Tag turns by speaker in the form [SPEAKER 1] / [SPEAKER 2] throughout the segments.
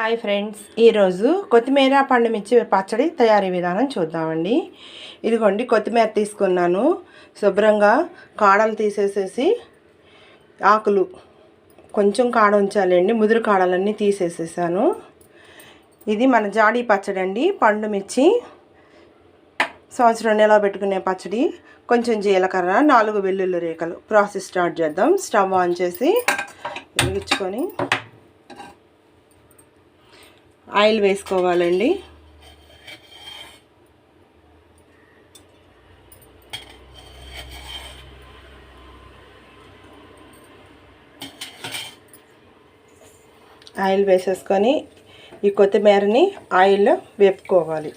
[SPEAKER 1] Hi friends ఈరోజు కొత్తిమీర పండుమిర్చి పచ్చడి తయారీ విధానం చూద్దామండి. ఇదిగోండి కొత్తిమీర తీసుకున్నాను. శుభ్రంగా కాడలు తీసేసేసి ఆకులు కొంచెం కాడ ఉంచాలండి ముదురు కాడలన్నీ తీసేసేసాను. ఇది మన జాడీ పచ్చడి అండి. పండు మిర్చి సంవత్సరం నెల పెట్టుకునే పచ్చడి. కొంచెం జీలకర్ర నాలుగు వెల్లుల్లి రేఖలు. ప్రాసెస్ స్టార్ట్ చేద్దాం. స్టవ్ ఆన్ చేసి వెలిగించుకొని ఆయిల్ వేసుకోవాలండి. ఆయిల్ వేసేసుకొని ఈ కొత్తిమీరని ఆయిల్లో వేపుకోవాలి.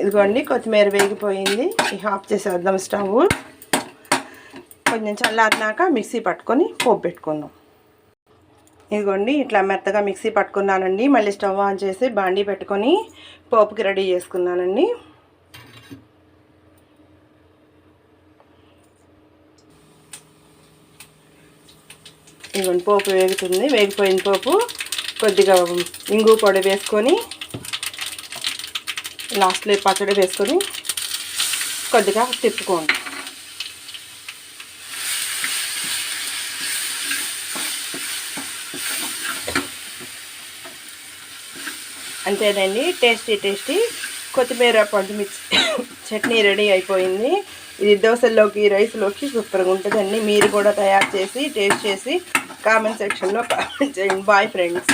[SPEAKER 1] ఇదిగోండి కొత్తిమీర వేగిపోయింది. ఈ ఆఫ్ చేసేద్దాం స్టవ్. కొంచెం చల్లారినాక మిక్సీ పట్టుకొని పోపు పెట్టుకుందాం. ఇదిగోండి ఇట్లా మెత్తగా మిక్సీ పట్టుకున్నానండి. మళ్ళీ స్టవ్ ఆన్ చేసి బాండీ పెట్టుకొని పోపుకి రెడీ చేసుకున్నానండి. ఇదిగోండి పోపు వేగుతుంది. వేగిపోయిన పోపు కొద్దిగా ఇంగు పొడి వేసుకొని లాస్ట్లో పచ్చడి వేసుకొని కొద్దిగా తిప్పుకోండి. అంతేనండి టేస్టీ టేస్టీ కొత్తిమీర పండుమిర్చి చట్నీ రెడీ అయిపోయింది. ఇది దోశల్లోకి రైస్లోకి సూపర్గా ఉంటుందండి. మీరు కూడా తయారు చేసి టేస్ట్ చేసి కామెంట్ సెక్షన్లో కామెంట్ చేయండి. Bye friends.